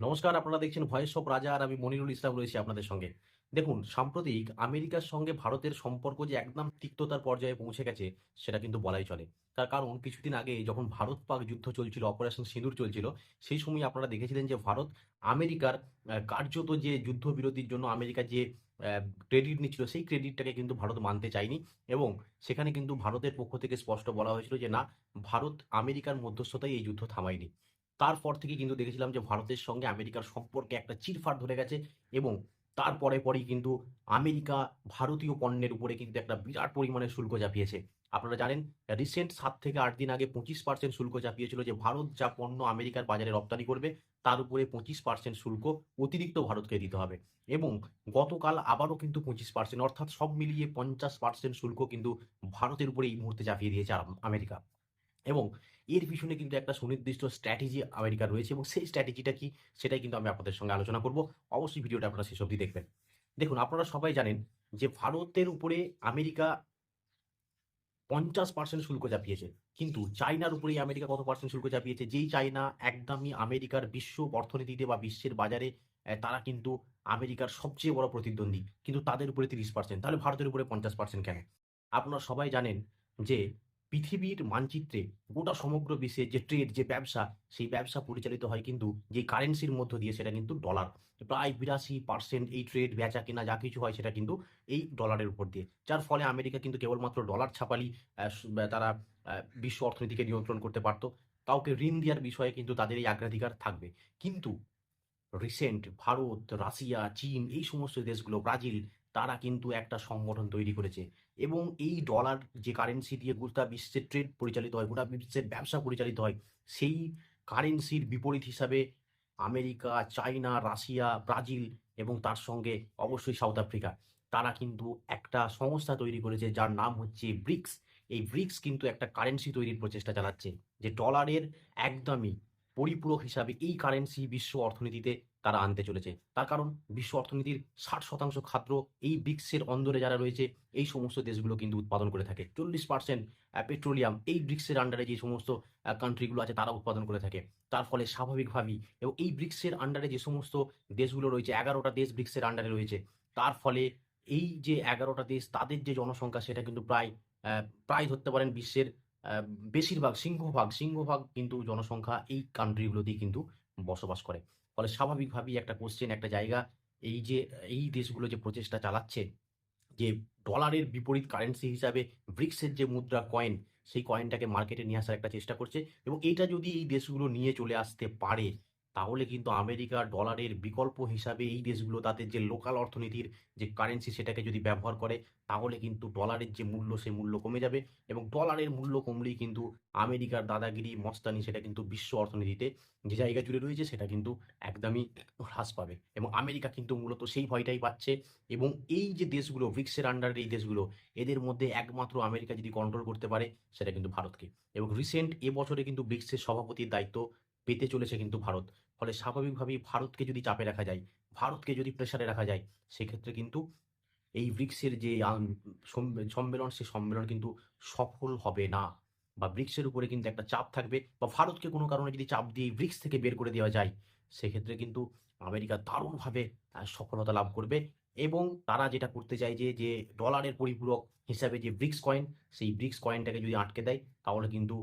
নমস্কার, আপনারা দেখছেন ভয়েস অফ রাজা আর আমি মনিরুল ইসলাম রয়েছি আপনাদের সঙ্গে। দেখুন, সাম্প্রতিক আমেরিকার সঙ্গে ভারতের সম্পর্ক যে একদম তিক্ততার পর্যায়ে পৌঁছে গেছে, সেটা কিন্তু বলাই চলে। তার কারণ, কিছুদিন আগে যখন ভারত পাক যুদ্ধ চলছিল অপারেশন সিঁদুর চলছিল, সেই সময় আপনারা দেখেছিলেন যে ভারত আমেরিকার কার্যত যে যুদ্ধ যুদ্ধবিরতির জন্য আমেরিকা যে ক্রেডিট নিচ্ছিল, সেই ক্রেডিটটাকে কিন্তু ভারত মানতে চায়নি এবং সেখানে কিন্তু ভারতের পক্ষ থেকে স্পষ্ট বলা হয়েছিল যে, না, ভারত আমেরিকার মধ্যস্থতায় এই যুদ্ধ থামায়নি। তারপর থেকে কিন্তু দেখেছিলাম যে ভারতের সঙ্গে আমেরিকার সম্পর্কে একটা চিরফাট ধরে গেছে এবং তারপরে পরেই কিন্তু আমেরিকা ভারতীয় পণ্যের উপরে কিন্তু একটা বিরাট পরিমাণে শুল্ক চাপিয়েছে। আপনারা জানেন রিসেন্ট সাত থেকে আট দিন আগে পঁচিশ পার্সেন্ট শুল্ক চাপিয়েছিল যে ভারত যা পণ্য আমেরিকার বাজারে রপ্তানি করবে, তার উপরে পঁচিশ পার্সেন্ট শুল্ক অতিরিক্ত ভারতকে দিতে হবে এবং গতকাল আবারও কিন্তু পঁচিশ পার্সেন্ট অর্থাৎ সব মিলিয়ে পঞ্চাশ পার্সেন্ট শুল্ক কিন্তু ভারতের উপরে এই মুহূর্তে চাপিয়ে দিয়েছে আম- আমেরিকা। এবং এর পিছনে কিন্তু একটা সুনির্দিষ্ট স্ট্র্যাটেজি আমেরিকার রয়েছে এবং সেই স্ট্র্যাটেজিটা কি সেটাই কিন্তু আমি আপনাদের সঙ্গে আলোচনা করব। অবশ্যই ভিডিওটা আপনারা শেষ অবধি দেখবেন। দেখুন, আপনারা সবাই জানেন যে ভারতের উপরে আমেরিকা পঞ্চাশ পার্সেন্ট শুল্ক চাপিয়েছে। কিন্তু চায়নার উপরেই আমেরিকা কত পার্সেন্ট শুল্ক চাপিয়েছে? যেই চায়না একদমই আমেরিকার বিশ্ব অর্থনীতিতে বা বিশ্বের বাজারে তারা কিন্তু আমেরিকার সবচেয়ে বড় প্রতিদ্বন্দ্বী। কিন্তু তাদের উপরে তিরিশ পার্সেন্ট তাহলে ভারতের উপরে পঞ্চাশ পার্সেন্ট কেন? আপনারা সবাই জানেন যে পৃথিবীর মানচিত্রে গোটা সমগ্র বিশ্বে যে ট্রেড যে ব্যবসা, সেই ব্যবসা পরিচালিত হয় কিন্তু যে কারেন্সির মধ্য দিয়ে সেটা কিন্তু ডলার প্রায় বিরাশি পার্সেন্ট এই ট্রেড বেচা কেনা যা কিছু হয় সেটা কিন্তু এই ডলারের উপর দিয়ে। যার ফলে আমেরিকা কিন্তু কেবলমাত্র ডলার ছাপালি তারা বিশ্ব অর্থনীতিকে নিয়ন্ত্রণ করতে পারতো। কাউকে ঋণ দেওয়ার বিষয়ে কিন্তু তাদের এই অগ্রাধিকার থাকবে। কিন্তু রিসেন্ট ভারত, রাশিয়া, চীন এই সমস্ত দেশগুলো, ব্রাজিল, তারা কিন্তু একটা সংগঠন তৈরি করেছে। এবং এই ডলার যে কারেন্সি দিয়ে গোটা বিশ্বের ট্রেড পরিচালিত হয়, গোটা বিশ্বের ব্যবসা পরিচালিত হয়, সেই কারেন্সির বিপরীত হিসাবে আমেরিকা, চায়না, রাশিয়া, ব্রাজিল এবং তার সঙ্গে অবশ্যই সাউথ আফ্রিকা তারা কিন্তু একটা সংস্থা তৈরি করেছে যার নাম হচ্ছে ব্রিক্স এই ব্রিক্স কিন্তু একটা কারেন্সি তৈরির প্রচেষ্টা চালাচ্ছে, যে ডলারের একদমই পরিপূরক হিসাবে এই কারেন্সি বিশ্ব অর্থনীতিতে তারা আনতে চলেছে। তার কারণ বিশ্ব অর্থনীতির ষাট শতাংশ খাদ্য এই ব্রিক্সের অন্দরে যারা রয়েছে, এই সমস্ত দেশগুলো কিন্তু উৎপাদন করে থাকে। চল্লিশ পার্সেন্ট পেট্রোলিয়াম এই ব্রিক্সের আন্ডারে যে সমস্ত কান্ট্রিগুলো আছে, তারা উৎপাদন করে থাকে। তার ফলে স্বাভাবিকভাবেই এবং এই ব্রিক্সের আন্ডারে যে সমস্ত দেশগুলো রয়েছে, এগারোটা দেশ ব্রিক্সের আন্ডারে রয়েছে। তার ফলে এই যে এগারোটা দেশ, তাদের যে জনসংখ্যা, সেটা কিন্তু প্রায় প্রায় ধরতে পারেন বিশ্বের বেশিরভাগ সিংহভাগ সিংহভাগ কিন্তু জনসংখ্যা এই কান্ট্রিগুলোতেই কিন্তু বসবাস করে। ফলে স্বাভাবিকভাবেই একটা কোশ্চেন একটা জায়গা, এই যে, এই দেশগুলো যে প্রচেষ্টা চালাচ্ছে, যে ডলারের বিপরীত কারেন্সি হিসাবে ব্রিক্সের যে মুদ্রা কয়েন সেই কয়েনটাকে মার্কেটে নিয়ে আসার একটা চেষ্টা করছে এবং এটা যদি এই দেশগুলো নিয়ে চলে আসতে পারে তাহলে কিন্তু আমেরিকা ডলারের বিকল্প হিসাবে এই দেশগুলো তাদের যে লোকাল অর্থনীতির যে কারেন্সি সেটাকে যদি ব্যবহার করে, তাহলে কিন্তু ডলারের যে মূল্য সে মূল্য কমে যাবে এবং ডলারের মূল্য কমলেই কিন্তু আমেরিকার দাদাগিরি, মস্তানি সেটা কিন্তু বিশ্ব অর্থনীতিতে যে জায়গা জুড়ে রয়েছে সেটা কিন্তু একদমই হ্রাস পাবে এবং আমেরিকা কিন্তু মূলত সেই ভয়টাই পাচ্ছে এবং এই যে দেশগুলো, ব্রিক্সের আন্ডারের এই দেশগুলো, এদের মধ্যে একমাত্র আমেরিকা যদি কন্ট্রোল করতে পারে সেটা কিন্তু ভারতকে এবং রিসেন্ট এবছরে কিন্তু ব্রিক্সের সভাপতির দায়িত্ব পেতে চলেছে কিন্তু ভারত। ফলে স্বাভাবিকভাবেই ভারতকে যদি চাপে রাখা যায়, ভারতকে যদি প্রেসারে রাখা যায়, সেক্ষেত্রে কিন্তু এই ব্রিক্সের যে সম্মেলন সেই সম্মেলন কিন্তু সফল হবে না। বা ব্রিক্সের উপরে কিন্তু একটা চাপ থাকবে বা ভারতকে কোনো কারণে যদি চাপ দিয়ে ব্রিক্স থেকে বের করে দেওয়া যায়, সেক্ষেত্রে কিন্তু আমেরিকা দারুণভাবে সফলতা লাভ করবে এবং তারা যেটা করতে চায় যে যে ডলারের পরিপূরক হিসাবে যে ব্রিক্স কয়েন সেই ব্রিক্স কয়েনটাকে যদি আটকে দেয়, তাহলে কিন্তু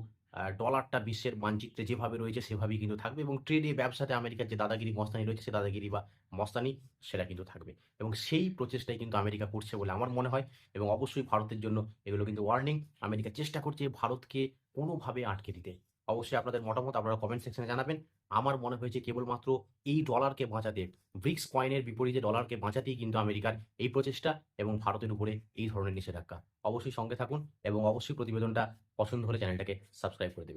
ডলারটা বিশ্বের মানচিত্রে যেভাবে রয়েছে সেভাবেই কিন্তু থাকবে এবং ট্রেডে ব্যবসাতে আমেরিকার যে দাদাগিরি মস্তানি রয়েছে সে দাদাগিরি বা মস্তানি সেটা কিন্তু থাকবে এবং সেই প্রচেষ্টাই কিন্তু আমেরিকা করছে বলে আমার মনে হয় এবং অবশ্যই ভারতের জন্য এগুলো কিন্তু ওয়ার্নিং আমেরিকা চেষ্টা করছে ভারতকে কোনোভাবে আটকে দিতে। অবশ্যই আপনাদের মতামত আপনারা কমেন্ট সেকশনে জানাবেন। আমার মনে হয়েছে কেবলমাত্র এই ডলারকে বাঁচাতে ব্রিক্স কয়েনের বিপরীতে ডলারকে বাঁচাতেই কিন্তু আমেরিকার এই প্রচেষ্টা এবং ভারতের উপরে এই ধরনের নিষেধাজ্ঞা। অবশ্যই সঙ্গে থাকুন এবং অবশ্যই প্রতিবেদনটা পছন্দ হলে চ্যানেলটাকে সাবস্ক্রাইব করে দেবেন।